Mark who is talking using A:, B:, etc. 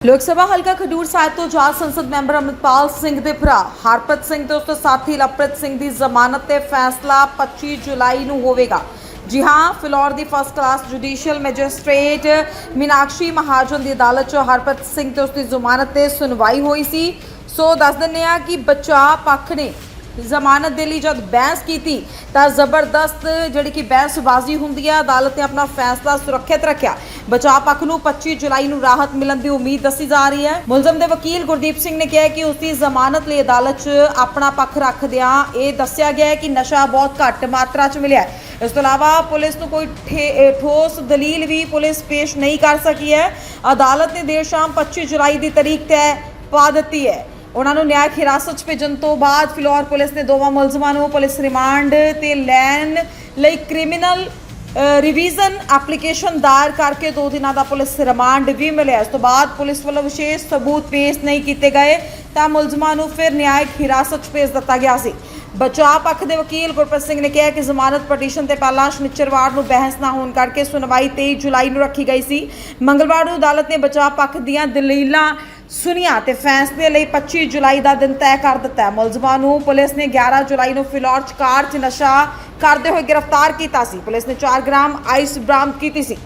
A: ਲੋਕ ਸਭਾ ਹਲਕਾ ਖਡੂਰ ਸਾਹਿਬ ਤੋਂ ਜਾ ਸੰਸਦ ਮੈਂਬਰ ਅਮਰਪਾਲ ਸਿੰਘ ਦੇ ਭਰਾ ਹਰਪ੍ਰੀਤ ਸਿੰਘ ਤੇ ਉਸ ਦੇ ਸਾਥੀ ਲਵਪ੍ਰੀਤ ਸਿੰਘ ਦੀ ਜ਼ਮਾਨਤ ਤੇ ਫੈਸਲਾ 25 ਜੁਲਾਈ ਨੂੰ ਹੋਵੇਗਾ। ਜੀ ਹਾਂ, ਫਿਲੌਰ ਦੀ first class judicial magistrate Meenakshi Mahajan ਦੀ ਅਦਾਲਤ 'ਚ ਹਰਪ੍ਰੀਤ ਸਿੰਘ ਤੇ ਉਸ ਦੀ ਜ਼ਮਾਨਤ ਤੇ ਸੁਣਵਾਈ ਹੋਈ ਸੀ। ਸੋ ਦੱਸ ਦਿੰਦੇ ਆ ਕਿ ਬਚਾਅ ਪੱਖ ਨੇ ਜ਼ਮਾਨਤ ਦੇ ਲਈ ਜਦ ਬਹਿਸ ਕੀਤੀ ਤਾਂ ਜ਼ਬਰਦਸਤ ਜਿਹੜੀ ਕਿ ਬਹਿਸਬਾਜ਼ੀ ਹੁੰਦੀ ਹੈ ਅਦਾਲਤ ਨੇ ਆਪਣਾ ਫੈਸਲਾ ਸੁਰੱਖਿਅਤ ਰੱਖਿਆ। ਬਚਾਅ ਪੱਖ ਨੂੰ 25 ਜੁਲਾਈ ਨੂੰ ਰਾਹਤ ਮਿਲਣ ਦੀ ਉਮੀਦ ਦੱਸੀ ਜਾ ਰਹੀ ਹੈ। ਮੁਲਜ਼ਮ ਦੇ ਵਕੀਲ ਗੁਰਦੀਪ ਸਿੰਘ ਨੇ ਕਿਹਾ ਕਿ ਉਸ ਦੀ ਜ਼ਮਾਨਤ ਲਈ ਅਦਾਲਤ 'ਚ ਆਪਣਾ ਪੱਖ ਰੱਖਦਿਆਂ ਇਹ ਦੱਸਿਆ ਗਿਆ ਹੈ ਕਿ ਨਸ਼ਾ ਬਹੁਤ ਘੱਟ ਮਾਤਰਾ 'ਚ ਮਿਲਿਆ ਹੈ। ਇਸ ਤੋਂ ਇਲਾਵਾ ਪੁਲਿਸ ਨੂੰ ਕੋਈ ਠੇ- ਠੋਸ ਦਲੀਲ ਵੀ ਪੁਲਿਸ ਪੇਸ਼ ਨਹੀਂ ਕਰ ਸਕੀ ਹੈ। ਅਦਾਲਤ ਨੇ ਦੇਰ ਸ਼ਾਮ 25 ਜੁਲਾਈ ਦੀ ਤਾਰੀਖ ਤੈਅ ਪਾ ਦਿੱਤੀ ਹੈ। ਉਹਨਾਂ ਨੂੰ ਨਿਆਇਕ ਹਿਰਾਸਤ 'ਚ ਭੇਜਣ ਤੋਂ ਬਾਅਦ ਫਿਲੌਰ ਪੁਲਿਸ ਨੇ ਦੋਵਾਂ ਮੁਲਜ਼ਮਾਂ ਨੂੰ ਪੁਲਿਸ ਰਿਮਾਂਡ ਤੇ ਲੈਣ ਲਈ ਕ੍ਰਿਮੀਨਲ ਰਿਵੀਜ਼ਨ ਐਪਲੀਕੇਸ਼ਨ ਦਾਇਰ ਕਰਕੇ ਦੋ ਦਿਨਾਂ ਦਾ ਪੁਲਿਸ ਰਿਮਾਂਡ ਵੀ ਮਿਲਿਆ। ਇਸ ਤੋਂ ਬਾਅਦ ਪੁਲਿਸ ਵੱਲੋਂ ਵਿਸ਼ੇਸ਼ ਸਬੂਤ ਪੇਸ਼ ਨਹੀਂ ਕੀਤੇ ਗਏ, ਤਾਂ ਮੁਲਜ਼ਮਾਂ ਨੂੰ ਫਿਰ ਨਿਆਇਕ ਹਿਰਾਸਤ 'ਚ ਭੇਜ ਦਿੱਤਾ ਗਿਆ ਸੀ। ਬਚਾਅ ਪੱਖ ਦੇ ਵਕੀਲ ਗੁਰਪ੍ਰੀਤ ਸਿੰਘ ਨੇ ਕਿਹਾ ਕਿ ਜ਼ਮਾਨਤ ਪਟੀਸ਼ਨ ਤੇ ਪਹਿਲਾਂ ਸ਼ਨੀਚਰਵਾਰ ਨੂੰ ਬਹਿਸ ਨਾ ਹੋਣ ਕਰਕੇ ਸੁਣਵਾਈ 23 ਜੁਲਾਈ ਨੂੰ ਰੱਖੀ ਗਈ ਸੀ। ਮੰਗਲਵਾਰ ਨੂੰ ਅਦਾਲਤ ਨੇ ਬਚਾਅ ਪੱਖ ਦੀਆਂ ਦਲੀਲਾਂ ਸੁਣੀਆਂ ਤੇ ਫੈਸਲੇ ਲਈ 25 ਜੁਲਾਈ ਦਾ ਦਿਨ ਤੈਅ ਕਰ ਦਿੱਤਾ ਹੈ। ਮੁਲਜ਼ਮਾਂ ਨੂੰ ਪੁਲਿਸ ਨੇ 11 ਜੁਲਾਈ ਨੂੰ ਫਿਲੌਰ 'ਚ ਕਾਰ 'ਚ ਨਸ਼ਾ ਕਰਦੇ ਹੋਏ ਗ੍ਰਿਫਤਾਰ ਕੀਤਾ ਸੀ। ਪੁਲਿਸ ਨੇ 4 ਗ੍ਰਾਮ ਆਈਸ ਬਰਾਮਦ ਕੀਤੀ ਸੀ।